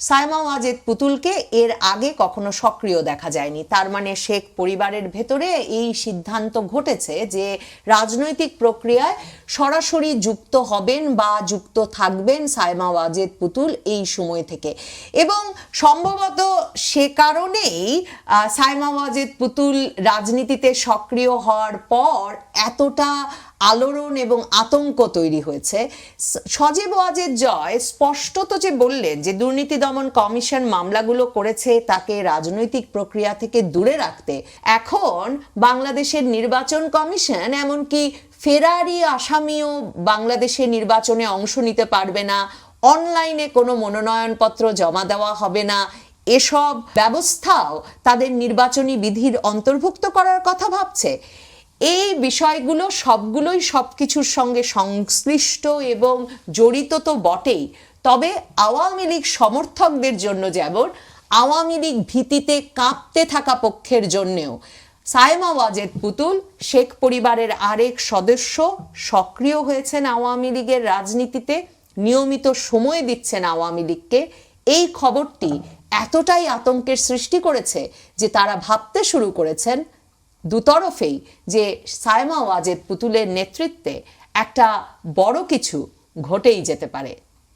সাইমা ওয়াজেদ পুতুলকে এর আগে কখনো সক্রিয় দেখা যায়নি। তার মানে শেখ পরিবারের ভেতরে এই সিদ্ধান্ত ঘটেছে যে রাজনৈতিক প্রক্রিয়ায় সরাসরি যুক্ত হবেন বা যুক্ত থাকবেন সাইমা ওয়াজেদ পুতুল এই সময় থেকে। এবং সম্ভবত সে কারণেই সাইমা ওয়াজেদ পুতুল রাজনীতিতে সক্রিয় হওয়ার পর এতটা আলোড়ন এবং আতঙ্ক তৈরি হয়েছে। সজীব ওয়াজেদ জয় স্পষ্টত যে বললেন যে দুর্নীতি দমন কমিশন মামলাগুলো করেছে তাকে রাজনৈতিক প্রক্রিয়া থেকে দূরে রাখতে। এখন বাংলাদেশের নির্বাচন কমিশন এমনকি ফেরারি আসামিও বাংলাদেশের নির্বাচনে অংশ নিতে পারবে না, অনলাইনে কোনো মনোনয়নপত্র জমা দেওয়া হবে না। এসব ব্যবস্থাও তাদের নির্বাচনী বিধির অন্তর্ভুক্ত করার কথা ভাবছে। এই বিষয়গুলো সবগুলোই সব কিছুর সঙ্গে সংশ্লিষ্ট এবং জড়িত তো বটেই। তবে আওয়ামী লীগ সমর্থকদের জন্য যেমন, আওয়ামী লীগ ভীতিতে কাঁপতে থাকা পক্ষের জন্যেও সাইমা ওয়াজেদ পুতুল, শেখ পরিবারের আরেক সদস্য সক্রিয় হয়েছেন আওয়ামী লীগের রাজনীতিতে, নিয়মিত সময় দিচ্ছেন আওয়ামী লীগকে। এই খবরটি এতটাই আতঙ্কের সৃষ্টি করেছে যে তারা ভাবতে শুরু করেছেন দুতরফেই যে সায়মা ওয়াজেদ পুতুলের নেতৃত্বে একটা বড় কিছু ঘটেই যেতে পারে।